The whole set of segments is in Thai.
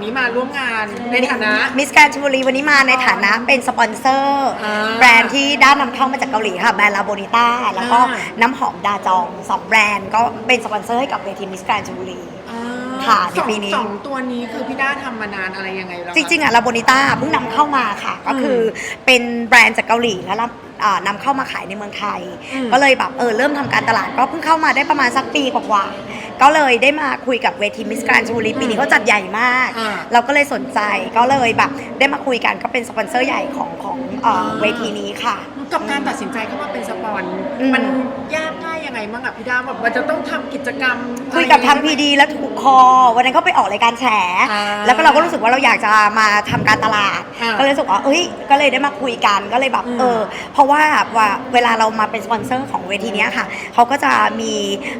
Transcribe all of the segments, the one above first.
วันนี้มาร่วมงานในฐานะ มิสแกรนชลบุรีวันนี้มาในฐานะเป็นสปอนเซอร์ อ่าแบรนด์ที่ด้านนำเข้ามาจากเกาหลีค่ะแบรนด์ลาโบนิต้าแล้วก็อ่า น้ำหอมดาจองสองแบรนด์ก็เป็นสปอนเซอร์ให้กับเวทีมิสแกรนชลบุรี อ่าค่ะในสองปีนี้ สองตัวนี้คือพี่ด้าทำมานานอะไรยังไงแล้วจริงๆอะลาโบนิต้าเพิ่งนำเข้ามาค่ะ ก็คือเป็นแบรนด์จากเกาหลีแล้วรับอ่านำเข้ามาขายในเมืองไทย อืม ก็เลยแบบเออเริ่มทำการตลาดก็เพิ่งเข้ามาได้ประมาณสักปีกว่าๆ ก็เลยได้มาคุยกับเวทีมิสแกรนชลบุรีปีนี้เขาจัดใหญ่มาก อ่า เราก็เลยสนใจก็เลยแบบได้มาคุยกันก็เป็นสปอนเซอร์ใหญ่ของของเอ่อเวทีนี้ค่ะ กับการตัดสินใจเข้ามาเป็นสปอน อืม มันยากง่ายยังไงบ้างอะพี่ด้าแบบมันจะต้องทำกิจกรรมคุยกับทางอะไรพีอย่ดีแล้วถูกคอ วันนั้นเขาไปออกรายการแฉ อ่า แล้วก็เราก็รู้สึกว่าเราอยากจะมาทำการตลาด อ่าก็เลยรู้สึกว่าเอ้ย ก็เลยได้มาคุยกันก็เลยแบบอืมเออ เพราะว่าว่าเวลาเรามาเป็นสปอนเซอร์ของเวทีเนี้ยค่ะเขาก็จะมี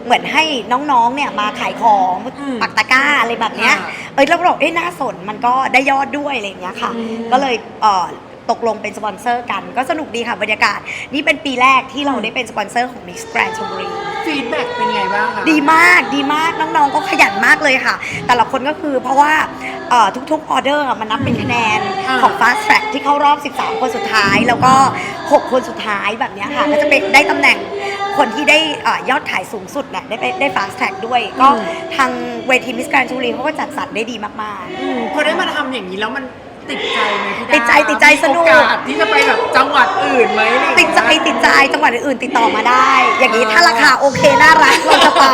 เหมือนให้น้องๆเนี่ยมาขายของอืมปักตะกร้าอะไรแบบเนี้ยอ่าเอ้ยแล้วเราบอกเอ้ยน่าสนมันก็ได้ยอดด้วยอะไรอย่างเงี้ยค่ะ อืม ก็เลยเอ่อ ตกลงเป็นสปอนเซอร์กัน ก็สนุกดีค่ะบรรยากาศ นี่เป็นปีแรกที่เราได้เป็นสปอนเซอร์ของ Mix Grand ชลบุรี ฟีดแบ็กเป็นไงบ้างคะดีมากดีมากน้องๆก็ขยันมากเลยค่ะ แต่ละคนก็คือเพราะว่าเอ่อทุกๆออเดอร์มันนับเป็นคะแนนอ่าของ Fast Track ที่เข้ารอบ 13 คนสุดท้าย แล้วก็ 6 คนสุดท้ายแบบเนี้ยค่ะก็จะเป็นได้ตำแหน่งคนที่ได้เอ่อยอดขายสูงสุดเนี่ยได้ไปได้ Fast Track ด้วย ก็ทางเวทีมิสแกรนจูรีเขาก็จัดสรรได้ดีมากอืมพอได้มาทำอย่างนี้แล้วมัน ติดใจไหมพี่ด้าติดใจติดใจสนุก มีโอกาสที่จะไปแบบจังหวัดอื่นไหมอะไรอย่างๆติเงี้ดยใจติดใจจังหวัดอื่นๆติดต่อมาได้ อย่างนี้เออถ้าราคาโอเคน่ารักเราจะไป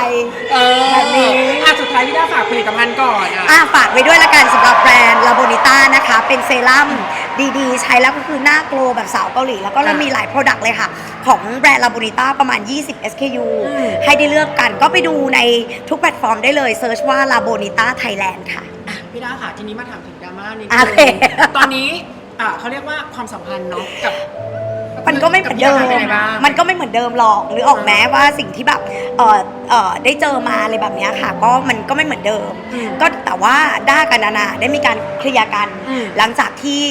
เออแบบนี้ อะสุดท้ายพี่ด้าฝากผลิตภัณฑ์ก่อนอะ อะฝากไว้ด้วยละกันสำหรับแบรนด์ลาโบนิต้านะคะ เป็นเซรั่มดีๆ ใช้แล้วก็คือหน้าโกลว์แบบสาวเกาหลี แล้วก็เราค่ะมีหลาย Product เลยค่ะ ของแบรนด์ลาโบนิต้าประมาณ 20 SKU อืม ให้ได้เลือกกันก็ไปดูในทุกแพลตฟอร์มได้เลยเซิร์ชว่าลาโบนิต้าไทยแลนด์ค่ะอะ พี่ด้าค่ะทีนี้มาถามถึงดราม่านิดโอนึเค งตอนนี้อะเขาเรียกว่าความสัมพันธ์เนาะกับมันก็ไม่เหมือนเดิม กับพี่าเป็นไงบ้าง มันก็ไม่เหมือนเดิมหรอก หรือออกแม้ว่าสิ่งที่แบบเออเออได้เจอมาอะไรแบบเนี้ยค่ะ ก็มันก็ไม่เหมือนเดิม อืมก็แต่ว่าด้ากับนานาได้มีการเคลียร์กัน อืมหลังจากที่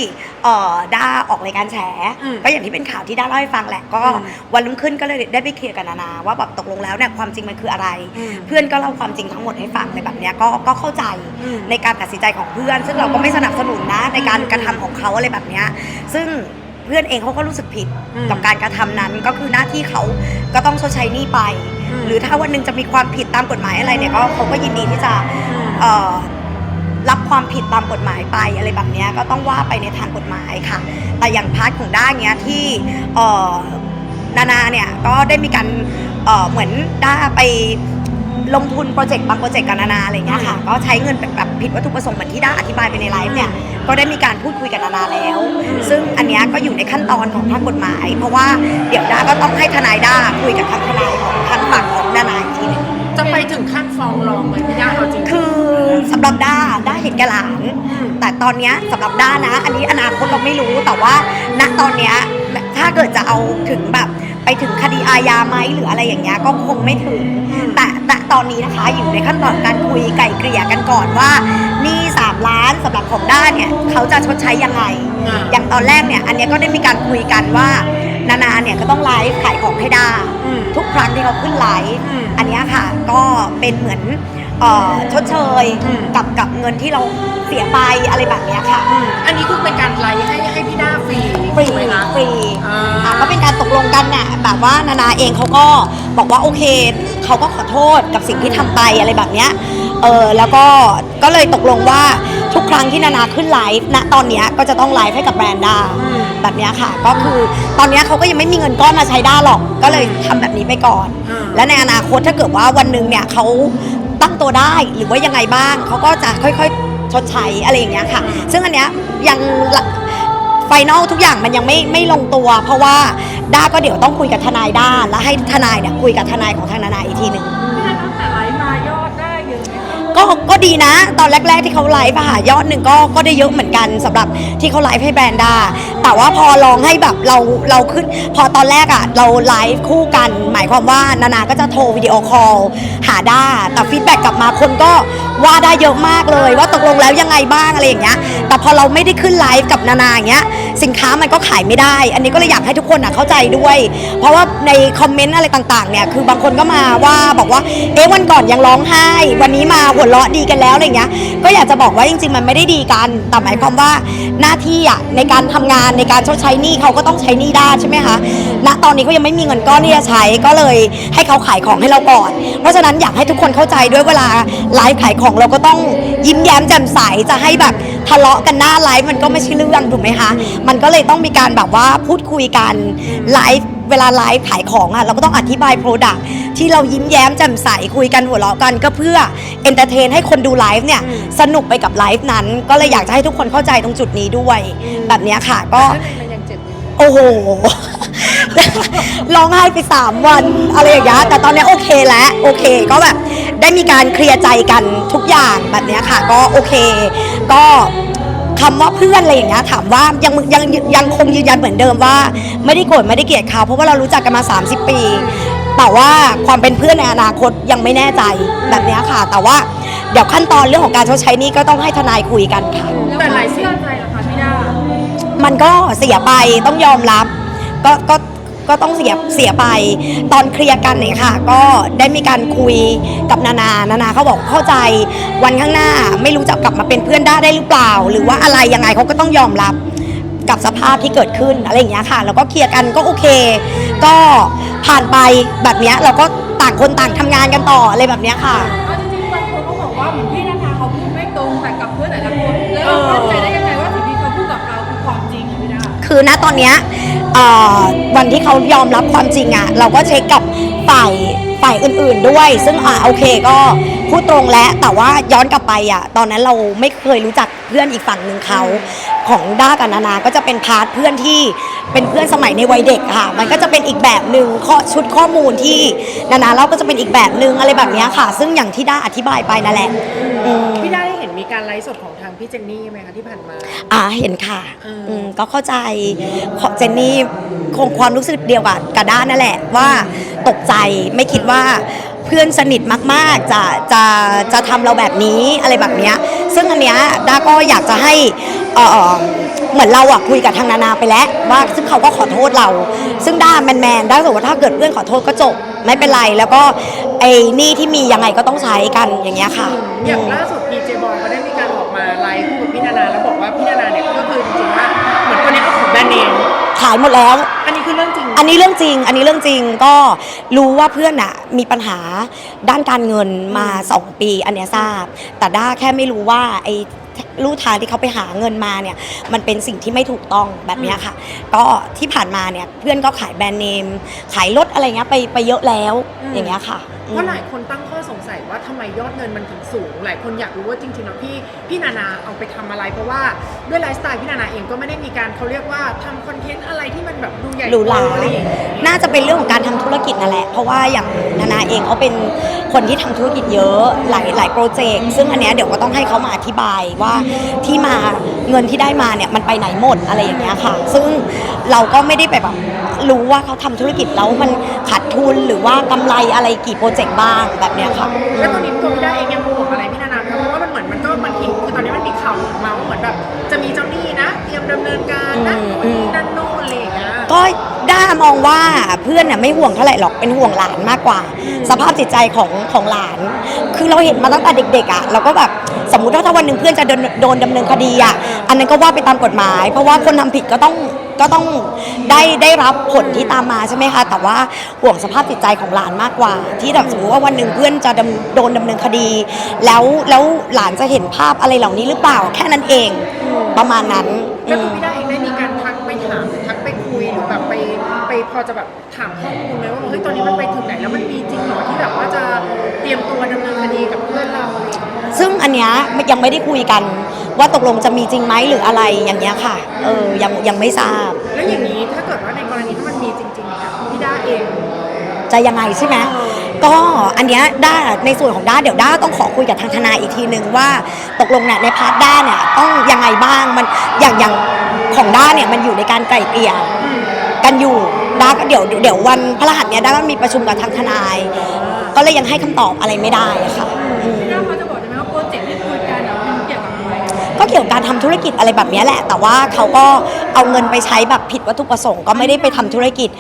เอ่อด้าออกรายการแฉอืมก็อย่างที่เป็นข่าวที่ด้าเล่าให้ฟังแหละก็อืมวันรุ่งขึ้นก็เลยได้ไปเคลียร์กับนานาว่าแบบตกลงแล้วเนี่ยความจริงมันคืออะไร อืมเพื่อนก็เล่าความจริงทั้งหมดให้ฟังในแบบเนี้ยก็ก็เข้าใจอืม ในการตัดสินใจของเพื่อน ซึ่งเราก็ไม่สนับสนุนนะในการกระทำของเขาอะไรแบบเนี้ยซึ่งเพื่อนเองเขาก็รู้สึกผิด อืมกับการกระทำนั้นก็คือหน้าที่เขาก็ต้องชดใช้หนี้ไป อืมหรือถ้าวันหนึงจะมีความผิดตามกฎหมายอะไรเนี่ยก็เขาก็ยินดีที่จะอืม เอ่อ รับความผิดตามกฎหมายไปอะไรแบบเนี้ยก็ต้องว่าไปในทางกฎหมายค่ะ แต่อย่างพาร์ทของด้านเนี้ยที่เอ่อนานาเนี่ยก็ได้มีการเอ่อเหมือนด้าไปลงทุนโปรเจกต์บางโปรเจกต์กับนานาอะไรเงี้ยค่ะก็ใช้เงินแบบแบบผิดวัตถุประสงค์เหมือนที่ด้าอธิบายไปในไลฟ์เนี่ยก็ได้มีการพูดคุยกับนานาแล้ว ซึ่งอันเนี้ยก็อยู่ในขั้นตอนของทางกฎหมาย เพราะว่าเดี๋ยวด้าก็ต้องให้ทนายด้าคุยกับทางทนายของทางฝั่งของนานาอีกทีหนึง จะไปถึงขั้นฟ้องร้องไหมพี่ด้าเอาจริงๆ คือสำหรับด้าด้าเห็นแก่หลานมแต่ตอนเนี้ยสำหรับด้านะ อันนี้อนาคตเราไม่รู้แต่ว่าณตอนเนี้ยถ้าเกิดจะเอาถึงแบบไปถึงคดีอาญาไหมหรืออะไรอย่างเงี้ยก็คงไม่ถึงอืมแต่แต่ตอนนี้นะคะอยู่ในขั้นตอนการคุยไก่เกลี่ยกันก่อนว่าหนี่3ล้านสำหรับของด้าเนี่ยเขาจะชดใช้ยังไง อ่า อย่างตอนแรกเนี่ยอันเนี้ยก็ได้มีการคุยกันว่า นานาเนี่ยก็ต้องไลฟ์ขายของให้ด้าอืมทุกครั้งที่เขาขึ้นไลฟ์อืมอันเนี้ยค่ะ ก็เป็นเหมือนเอ่อชดเชยอืม กับกับเงินที่เราเสียไปอะไรแบบเนี้ยค่ะอืมอันนี้คือเป็นการไลฟ์ให้ให้พี่ด้าฟรีฟรีถูกไหมคะฟรี อ่า อะก็เป็นการตกลงกันน่ะแบบว่านานาเองเขาก็บอกว่าโอเคเขาก็ขอโทษกับสิ่งที่ทำไปอะไรแบบเนี้ยเออแล้วก็ก็เลยตกลงว่าทุกครั้งที่นานาขึ้นไลฟ์ณตอนเนี้ยก็จะต้องไลฟ์ให้กับแบรนด์ด้าอืม แบบเนี้ยค่ะ ก็คือตอนเนี้ยเขาก็ยังไม่มีเงินก้อนมาใช้ด้าหรอก ก็เลยทำแบบนี้ไปก่อนอืมและในอนาคตถ้าเกิดว่าวันหนึ่งเนี่ยเขาตั้งตัวได้หรือว่ายังไงบ้างเขาก็จะค่อยๆชดใช้อะไรอย่างเงี้ยค่ะอืมซึ่งอันเนี้ยยังไฟนอลทุกอย่างมันยังไม่ไม่ลงตัว เพราะว่าด้าก็เดี๋ยวต้องคุยกับทนายด้าแล้วให้ทนายเนี่ยคุยกับทนายของทางนานาอีกทีหนึ่งพี่นัทตั้ง ก็ก็ดีนะ ตอนแรก ๆที่เขาไลฟ์อะค่ะยอดหนึ่งก็ก็ได้เยอะเหมือนกันสำหรับที่เขาไลฟ์ให้แบรนด์ด้าแต่ว่าพอลองให้แบบเราเราขึ้น พอตอนแรกอะเราไลฟ์คู่กัน หมายความว่านานาก็จะโทรวิดีโอคอลหาด้าแต่ฟีดแบ็กกลับมาคนก็ว่าได้เยอะมากเลย ว่าตกลงแล้วยังไงบ้างอะไรอย่างเงี้ยแต่พอเราไม่ได้ขึ้นไลฟ์กับนานาอย่างเงี้ย สินค้ามันก็ขายไม่ได้ อันนี้ก็เลยอยากให้ทุกคนอะเข้าใจด้วย เพราะว่าในคอมเมนต์อะไรต่างๆเนี่ยคือบางคนก็มาว่าบอกว่าเอ๊ะวันก่อนยังร้องไห้ วันนี้มาหัวเราะดีกันแล้วอะไรเงี้ยก็อยากจะบอกว่าจริง ๆ มันไม่ได้ดีกันแต่หมายความว่าหน้าที่อะในการทำงานในการชดใช้หนี้เขาก็ต้องใช้หนี้ได้ใช่ไหมคะณตอนนี้เขายังไม่มีเงินก้อนที่จะใช้ก็เลยให้เขาขายของให้เราก่อน เพราะฉะนั้นอยากให้ทุกคนเข้าใจด้วยเวลาไลฟ์ขายของเราก็ต้องยิ้มแย้มแจ่มใสจะให้แบบทะเลาะกันหน้าไลฟ์มันก็ไม่ใช่เรื่องถูกไหมคะมันก็เลยต้องมีการแบบว่าพูดคุยกันไลฟ์เวลาไลฟ์ขายของอะเราก็ต้องอธิบายโปรดักที่เรายิ้มแย้มแจ่มใสคุยกันหัวเราะกัน ก็เพื่อเอนเตอร์เทนให้คนดูไลฟ์เนี่ยสนุกไปกับไลฟ์นั้น ก็เลยอยากจะให้ทุกคนเข้าใจตรงจุดนี้ด้วย แบบเนี้ยค่ะก็ข้างในมันยังเจ็บอยู่โอ้โหร้องไห้ไปสามวันอะไรอย่างเงี้ยแต่ตอนนี้โอเคแล้วโอเคก็แบบได้มีการเคลียร์ใจกันทุกอย่างแบบเนี้ยค่ะ ก็โอเค ก็ คำว่าเพื่อนอะไรอย่างเงี้ยถามว่ายังยังยังคงยืนยันเหมือนเดิมว่า ไม่ได้โกรธไม่ได้เกลียดเขาเพราะว่าเรารู้จักกันมา 30 ปี แต่ว่าความเป็นเพื่อนในอนาคตยังไม่แน่ใจแบบเนี้ยค่ะ แต่ว่าเดี๋ยวขั้นตอนเรื่องของการชดใช้หนี้ก็ต้องให้ทนายคุยกันค่ะแล้วแต่คหวาลามยสิ่เชื่งอใจเหรอคะพี่ดามันก็เสียไปต้องยอมรับ ก็ก็ ก็ต้องเสียเสียไปตอนเคลียร์กันเนี่ยค่ะ ก็ได้มีการคุยกับนานานานาเขาบอกเข้าใจวันข้างหน้าไม่รู้จะกลับมาเป็นเพื่อนได้ได้หรือเปล่า หรือว่าอะไรยังไงเขาก็ต้องยอมรับกับสภาพที่เกิดขึ้นอะไรอย่างเงี้ยค่ะ แล้วก็เคลียร์กันก็โอเค ก็ผ่านไปแบบเนี้ยเราก็ต่างคนต่างทำงานกันต่ออะไรแบบเนี้ยค่ะเอาจริงๆบางคนเขาบอกว่าเหมือนพี่นานาเขาพูดไม่ตรงแต่กับเพื่อนแต่ละคนแล้วเราเข้าใจได้ยังไงว่าสิ่งที่เขาพูดกับเราคือความจริงอะพี่ดาคือณตอนเนี้ยเอ่อ วันที่เขายอมรับความจริงอะเราก็เช็คกับฝ่ายฝ่ายอื่นๆด้วย ซึ่งอ่าโอเคก็พูดตรงแล้วแต่ว่าย้อนกลับไปอะตอนนั้นเราไม่เคยรู้จักเพื่อนอีกฝั่งหนึ่งเขา ของด้ากับนานาก็จะเป็นพาร์ทเพื่อนที่ เป็นเพื่อนสมัยในวัยเด็กค่ะ มันก็จะเป็นอีกแบบหนึ่งข้อชุดข้อมูลที่นานาเราก็จะเป็นอีกแบบหนึ่งอะไรแบบเนี้ยค่ะ ซึ่งอย่างที่ด้าอธิบายไปนั่นแหละอืม พี่ได้เห็นมีการไลฟ์สดของทางพี่เจนนี่ไหมคะที่ผ่านมา อ่าเห็นค่ะอืม อืมก็เข้าใจขอเจนนี่คงความรู้สึกเดียวกับกระด้านนั่นแหละว่าตกใจไม่คิดว่าเพื่อนสนิทมากๆ จะจะจะทำเราแบบนี้อะไรแบบเนี้ยซึ่งอันเนี้ยด้าก็อยากจะให้ เอ่อเหมือนเราอะคุยกับทางนานาไปแล้วว่าซึ่งเขาก็ขอโทษเรา ซึ่งด้าแมนแมนๆด้ารู้สึกว่าถ้าเกิดเพื่อนขอโทษก็จบไม่เป็นไร แล้วก็ไอ้หนี่ที่มียังไงก็ต้องใช้กันอย่างเงี้ยค่ะ อย่างล่าสุดพีเจบอยเขาได้มีการออกมาไลฟ์คู่กับพี่นานาแล้วบอกว่าพี่นานาเนี่ยก็คือจริงๆว่าเหมือนตัวเนี้ยเอาของแบรนด์เนมขายหมดแล้ว อันนี้คือเรื่องจริง อันนี้เรื่องจริง อันนี้เรื่องจริงก็รู้ว่าเพื่อนอะมีปัญหาด้านการเงินมา 2 ปี อันเนี้ยทราบ แต่ด้าแค่ไม่รู้ว่าไอ้ ลู่ทางที่เขาไปหาเงินมาเนี่ยมันเป็นสิ่งที่ไม่ถูกต้องแบบเนี้ยค่ะ ก็ที่ผ่านมาเนี่ยเพื่อนก็ขายแบรนด์เนม ขายรถอะไรเงี้ยไปไปเยอะแล้วอืมอย่างเงี้ยค่ะ เพราะหลายคนตั้งข้อสงสัยว่าทำไมยอดเงินมันถึงสูง หลายคนอยากรู้ว่าจริงๆแล้วพี่พี่นานาเอาไปทำอะไร เพราะว่าด้วยไลฟ์สไตล์พี่นานาเองก็ไม่ได้มีการเขาเรียกว่าทำคอนเทนต์อะไรที่มันแบบดูใหญ่หรูหราโตอะไรอย่างเงี้ย น่าจะเป็นเรื่องของการทำธุรกิจนั่นแหละ เพราะว่าอย่างนานาเองเขาเป็นคนที่ทำธุรกิจเยอะหลายหลายโปรเจกต์ ซึ่งอันเนี้ยเดี๋ยวก็ต้องให้เขามาอธิบายว่าที่มา เงินที่ได้มาเนี่ยมันไปไหนหมดอะไรอย่างเงี้ยค่ะ ซึ่งเราก็ไม่ได้ไปแบบรู้ว่าเขาทำธุรกิจแล้วมันขาดทุนหรือว่ากำไรอะไรกี่โปรเจกต์บ้างแบบเนี้ยค่ะ แล้วตอนนี้ตัวพี่ได้เองยังห่วงอะไรพี่นานาไหมเพราะว่ามันเหมือนมันก็มันทิ้งคือตอนนี้มันมีข่าวออกมาว่าเหมือนแบบจะมีเจ้าหนี้นะเตรียมดำเนินการนะอืมนู่นนี่นั่นโน่นอะไรอย่างเงี้ย ก็ด้ามองว่าเพื่อนน่ะไม่ห่วงเท่าไหร่หรอกเป็นห่วงหลานมากกว่า สภาพจิตใจของของหลาน คือเราเห็นมาตั้งแต่เด็กๆอะเราก็แบบ สมมุติว่าถ้าวันหนึ่งเพื่อนจะโดนโดนดำเนินคดีอะอันนั้นก็ว่าไปตามกฎหมาย เพราะว่าคนทำผิดก็ต้องก็ต้องได้ได้รับผลที่ตามมาใช่ไหมคะ แต่ว่าห่วงสภาพจิตใจของหลานมากกว่า ที่แบบสมมติว่าวันหนึ่งเพื่อนจะดำโดนดำเนินคดี แล้วแล้วหลานจะเห็นภาพอะไรเหล่านี้หรือเปล่าแค่นั้นเองประมาณนั้นแล้วตัวอืมพี่ได้เองได้มีการทักไปถามหรือทักไปคุยหรือแบบไปไปพอจะแบบถามข้อมูลไหมว่าเฮ้ยตอนนี้มันไปถึงไหนแล้วมันมีจริงเหรอที่แบบว่าจะเตรียมตัวดำเนินคดีกับเพื่อนเราอะไรอย่างเงี้ย ซึ่งอันเนี้ยยังไม่ได้คุยกัน ว่าตกลงจะมีจริงไหมหรืออะไรอย่างเงี้ยค่ะ เออยังยังไม่ทราบ แล้วอย่างนี้ถ้าเกิดว่าในกรณีถ้ามันมีจริงๆเนี่ยพี่ด้าเอง จะยังไงใช่ไหมก็อันเนี้ยด้าในส่วนของด้าเดี๋ยวด้าต้องขอคุยกับทางทนายอีกทีนึงว่าตกลงเนี่ยในพาร์ทด้าเนี่ยต้องยังไงบ้างมันอย่างอย่างของด้าเนี่ยมันอยู่ในการไกล่เกลี่ยกันอยู่ด้าก็เดี๋ยวเดี๋ยววันพฤหัสเนี่ยด้าก็มีประชุมกับทางทนาย ก็เลยยังให้คำตอบอะไรไม่ได้อะค่ะอืม พี่ดาเขาจะบอ กได้ไหมว่าโปรเจกต์ที่คุยกันอะมันเกี่ยวกับอะไรอะก็เกี่ยวกับการทำธุรกิจอะไรแบบเนี้ยแหละ แต่ว่าเขาก็เอาเงินไปใช้แบบผิดวัตถุประสงค์ก็ไม่ได้ไปทำธุรกิจ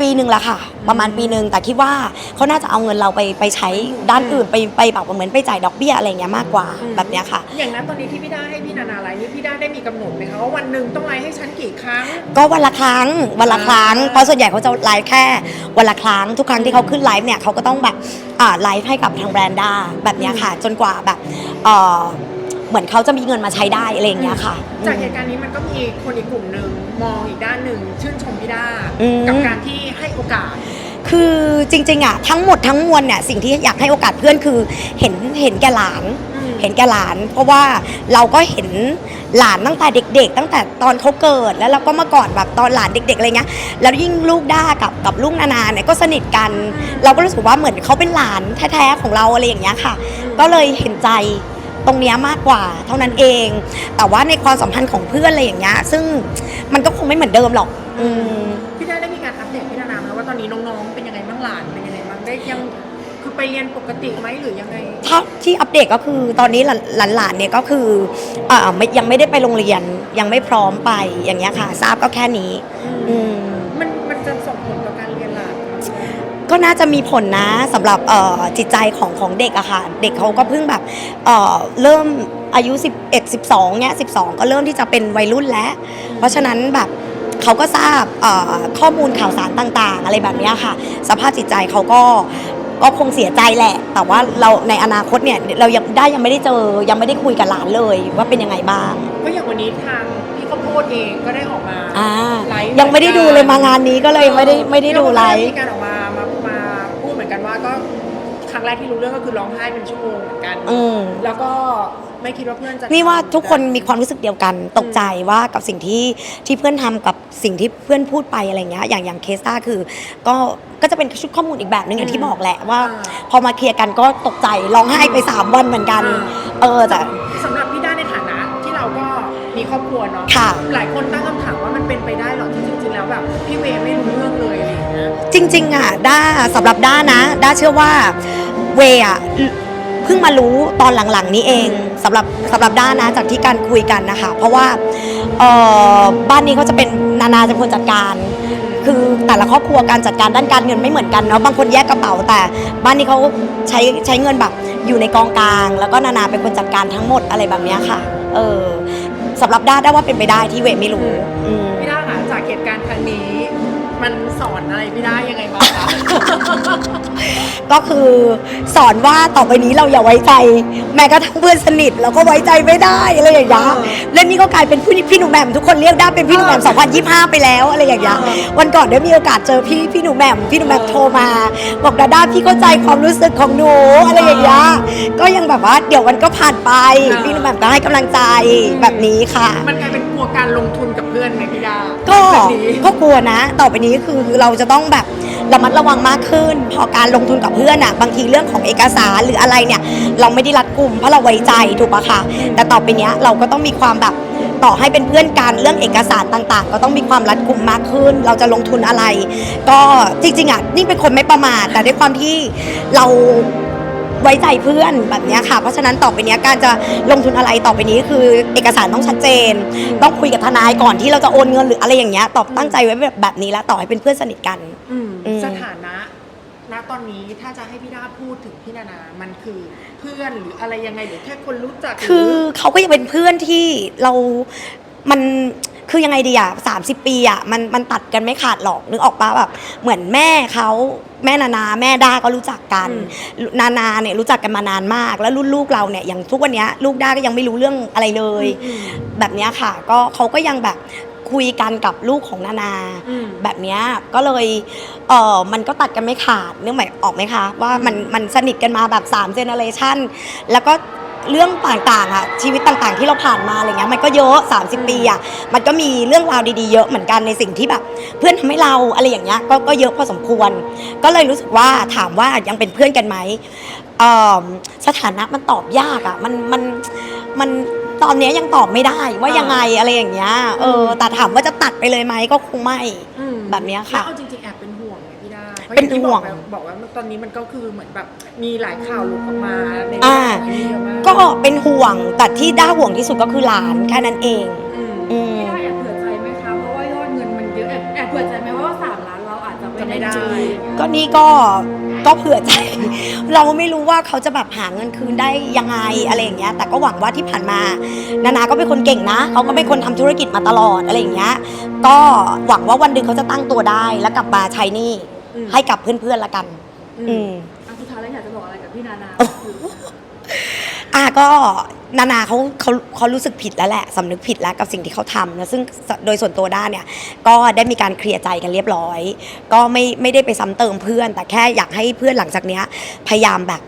ปีหนึ่งละค่ะ ประมาณปีหนึ่งแต่คิดว่าเขาน่าจะเอาเงินเราไปไปใช้ด้านอื่นไปไปแบบเหมือนไปจ่ายดอกเบี้ยอะไรอย่างเงี้ยมากกว่าแบบเนี้ยค่ะ อย่างนั้นตอนนี้ที่พี่ด้าให้พี่นานาไลฟ์นี่พี่ด้าได้มีกำหนดไหมคะว่าวันหนึ่งต้องไลฟ์ให้ฉันกี่ครั้ง ก็วันละครั้งวันละครั้งอ่า เพราะส่วนใหญ่เขาจะไลฟ์แค่วันละครั้งทุกครั้งที่เขาขึ้นไลฟ์เนี่ยเขาก็ต้องแบบอ่าไลฟ์ให้กับทางแบรนด์ด้าแบบเนี้ยค่ะ จนกว่าแบบเอ่อ เหมือนเขาจะมีเงินมาใช้ได้อะไรอย่างเงี้ยค่ะ จากเหตุการณ์นี้มันก็มีคนอีกกลุ่มหนึ่งมองอีกด้านหนึ่งชื่นชมพี่ด้าอืม กับการที่ให้โอกาส คือจริงๆอะทั้งหมดทั้งมวลเนี่ยสิ่งที่อยากให้โอกาสเพื่อนคือเห็นเห็นแก่หลาน อืม เห็นแก่หลาน เพราะว่าเราก็เห็นหลานตั้งแต่เด็ก ๆ ตั้งแต่ตอนเขาเกิดแล้วเราก็เมื่อก่อนแบบตอนหลานเด็กๆอะไรเงี้ยแล้วยิ่งลูกด้ากับกับลูกนานาเนี่ยก็สนิทกัน เราก็รู้สึกว่าเหมือนเขาเป็นหลานแท้ๆของเราอะไรอย่างเงี้ยค่ะ ก็เลยเห็นใจ ตรงเนี้ยมากกว่าเท่านั้นเอง แต่ว่าในความสัมพันธ์ของเพื่อนอะไรอย่างเงี้ยซึ่งมันก็คงไม่เหมือนเดิมหรอก อืมพี่ด้าได้มีการอัปเดตพี่นานาไหมว่าตอนนี้น้องๆเป็นยังไงบ้างหลานเป็นยังไงบ้างได้ยังคือไปเรียนปกติไหมหรือยังไงถ้าที่อัปเดตก็คือตอนนี้หลานๆเนี่ยก็คืออ่าไม่ยังไม่ได้ไปโรงเรียนยังไม่พร้อมไปอย่างเงี้ยค่ะ ทราบก็แค่นี้ อืม ก็น่าจะมีผลนะสำหรับเอ่อจิตใจของของเด็กอะค่ะ เด็กเขาก็เพิ่งแบบเอ่อเริ่มอายุ 11 12เนี่ย12 ก็เริ่มที่จะเป็นวัยรุ่นแล้ว เพราะฉะนั้นแบบเขาก็ทราบเอ่อข้อมูลข่าวสารต่าง ๆ อะไรแบบเนี้ยค่ะ สภาพจิตใจเขาก็ก็คงเสียใจแหละ แต่ว่าเราในอนาคตเนี่ยเรายังได้ยังไม่ได้เจอยังไม่ได้คุยกับหลานเลย ว่าเป็นยังไงบ้าง ก็อย่างวันนี้ทางพี่ข้าวโพดเองก็ได้ออกมาอ่าไลฟ์ยังไม่ได้ดูเลยมางานนี้ก็เลยไม่ได้ไม่ได้ดูไลฟ์มีการออกมามามาพูดเหมือนกันว่าก็ค รั้งแรกที่รู้เรื่องก็คือร้องไห้เป็นชั่วโมงเหมือนกัน อืม แล้วก็ไม่คิดว่าเพื่อนจะนี่ว่าทุกคนมีความรู้สึกเดียวกันตกใจว่ากับสิ่งที่ที่เพื่อนทำกับสิ่งที่เพื่อนพูดไปอะไรเงี้ยอย่างอย่างเคสต้าคือ ก็ก็จะเป็นชุดข้อมูลอีกแบบหนึงอย่างที่บอกแหละว่า พอมาเคลียร์กันก็ตกใจร้องไห้ไป3วันเหมือนกัน เออแต่ สำหรับพี่ด้าในฐานะที่เราก็มีครอบครัวเนาะค่ะ หลายคนตั้งคำถามว่ามันเป็นไปได้เหรอที่จริงๆแล้วแบบพี่เวย์ไม่รู้เรื่องเลยอะไรอย่างเงี้ย จริงๆอะด้าสำหรับด้านะ ด้าเชื่อว่า เวย์อะเพิ่งมารู้ตอนหลังๆนี้เองสำหรับสำหรับด้านะจากที่การคุยกันนะคะ เพราะว่าเอ่อบ้านนี้เขาจะเป็นนานาจะเป็นคนจัดการ คือแต่ละครอบครัวการจัดการด้านการเงินไม่เหมือนกันเนาะบางคนแยกกระเป๋าแต่ บ้านนี้เขาใช้ใช้เงินแบบอยู่ในกองกลาง แล้วก็นานาเป็นคนจัดการทั้งหมดอะไรแบบเนี้ยค่ะ เออสำหรับด้าได้ว่าเป็นไปได้ที่เวย์ไม่รู้อืมพี่ด้าค่ะจากเหตุการณ์ครั้งนี้ มันสอนอะไรพี่ด้ายังไงบ้างคะ ก็คือสอนว่าต่อไปนี้เราอย่าไว้ใจ แม้กระทั่งเพื่อนสนิทเราก็ไว้ใจไม่ได้อะไรอย่างเงี้ยเออและนี่ก็กลายเป็นพี่พี่หนูแหม่มทุกคนเรียกได้เป็นพี่หนูแหม่มเออ2025 ไปแล้วอะไรอย่างเงี้ยเออวันก่อนได้มีโอกาสเจอพี่พี่หนูแหม่มพี่หนูแหม่มโทรมา บอกดาด้าพี่เข้าใจความรู้สึกของหนูอะไรอย่างเงี้ยก็ยังแบบว่าเดี๋ยวมันก็ผ่านไปพี่หนูแหม่มก็ให้กำลังใจแบบนี้ค่ะ มันกลายเป็นกลั วการลงทุนกับเพื่อนไหมพี่ด้าก็แบบนี้ก็กลัวนะ ต่อไปนี้คือเราจะต้องแบบระมัดระวังมากขึ้น พอการลงทุนกับเพื่อนอะบางทีเรื่องของเอกสารหรืออะไรเนี่ย เราไม่ได้รัดกุมเพราะเราไว้ใจถูกปะคะแต่ต่อไปเนี้ยเราก็ต้องมีความแบบต่อให้เป็นเพื่อนกันเรื่องเอกสารต่างๆ ก็ต้องมีความรัดกุมมากขึ้น เราจะลงทุนอะไร ก็จริงๆอะนี่เป็นคนไม่ประมาทแต่ด้วยความที่เรา ไว้ใจเพื่อนแบบเนี้ยค่ะ เพราะฉะนั้นต่อไปเนี้ยการจะลงทุนอะไรต่อไปนี้คือเอกสารต้องชัดเจน ต้องคุยกับทนายก่อนที่เราจะโอนเงินหรืออะไรอย่างเงี้ยตอบตั้งใจไว้แบบแบบนี้แล้วต่อให้เป็นเพื่อนสนิทกันอืมอืมสถานะณตอนนี้ถ้าจะให้พี่ด้าพูดถึงพี่นานา มันคือเพื่อนหรืออะไรยังไงหรือแค่คนรู้จักหรืคือเขาก็ยังเป็นเพื่อนที่เรา มัน คือยังไงดีอะสามสิบปีอะมันมันตัดกันไม่ขาดหรอกนึกออกปะแบบเหมือนแม่เขาแม่นานา แม่ด้าก็รู้จักกัน นานาเนี่ยรู้จักกันมานานมาก แล้วรุ่นลูกเราเนี่ยอย่างทุกวันเนี้ยลูกด้าก็ยังไม่รู้เรื่องอะไรเลยอืมแบบเนี้ยค่ะ ก็เขาก็ยังแบบคุยกันกับลูกของนานาอืมแบบเนี้ยก็เลยเออมันก็ตัดกันไม่ขาดเนื่องหมายออกไหมคะ ว่ามันมันสนิทกันมาแบบ3เจเนอเรชันแล้วก็ เรื่องต่างๆอะชีวิตต่างๆ ที่เราผ่านมาอะไรเงี้ยมันก็เยอะ 30 ปีอะมันก็มีเรื่องราวดีๆเยอะเหมือนกันในสิ่งที่แบบ เพื่อนทำให้เราอะไรอย่างเงี้ยก็ก็เยอะพอสมควร ก็เลยรู้สึกว่าถามว่ายังเป็นเพื่อนกันไหมเอิ่มสถานะมันตอบยากอะมันมันมันตอนเนี้ยยังตอบไม่ได้ว่ายังไงอะไรอย่างเงี้ยเออแต่ถามว่าจะตัดไปเลยไหมก็คงไม่อืมแบบเนี้ยค่ะ แล้วเอาจริงๆแอบ เป็นห่วงไงพี่ด้าเพราะอย่างที่เป็นห่วงบอกไปบอกว่าตอนนี้มันก็คือเหมือนแบบมีหลายข่าวหลุดออกมาในอ่าเรื่องนี้เยอะมากก็เป็นห่วงแต่ที่ด้าห่วงที่สุดก็คือหลานแค่นั้นเอง อืมอืมพี่นาแอบเผื่อใจไหมคะ เพราะว่ายอดเงินมันเยอะแอบแอบเผื่อใจไหมว่าสามล้านเราอาจจะจะไม่ไม่ได้ได้ ก็นี่ก็ก็เผื่อใจ เราไม่รู้ว่าเขาจะแบบหาเงินคืนได้ยังไงอะไรอย่างเงี้ย แต่ก็หวังว่าที่ผ่านมา นานาก็เป็นคนเก่งนะเขาก็เป็นคนทำธุรกิจมาตลอดอะไรอย่างเงี้ย ก็หวังว่าวันหนึ่งเขาจะตั้งตัวได้แล้วกลับมาใช้หนี่ อืม ให้กับเพื่อนๆละกัน อืมอันสุดท้ายแล้วอยากจะบอกอะไรกับพี่นานาคืออะก็นานาเขาเขาเขารู้สึกผิดแล้วแหละสำนึกผิดแล้วกับสิ่งที่เขาทำนะซึ่งโดยส่วนตัวด้าเนี่ย ก็ได้มีการเคลียร์ใจกันเรียบร้อย ก็ไม่ไม่ได้ไปซ้ำเติมเพื่อน แต่แค่อยากให้เพื่อนหลังจากเนี้ย พยายามแบบ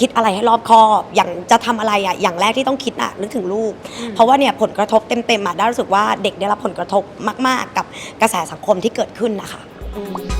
คิดอะไรให้รอบคอบอย่างจะทำอะไรอะอย่างแรกที่ต้องคิดอะนึกถึงลูก เพราะว่าเนี่ยผลกระทบเต็มๆอะด้ารู้สึกว่าเด็กได้รับผลกระทบมาก ๆ กับกระแสสังคมที่เกิดขึ้นนะคะ อืม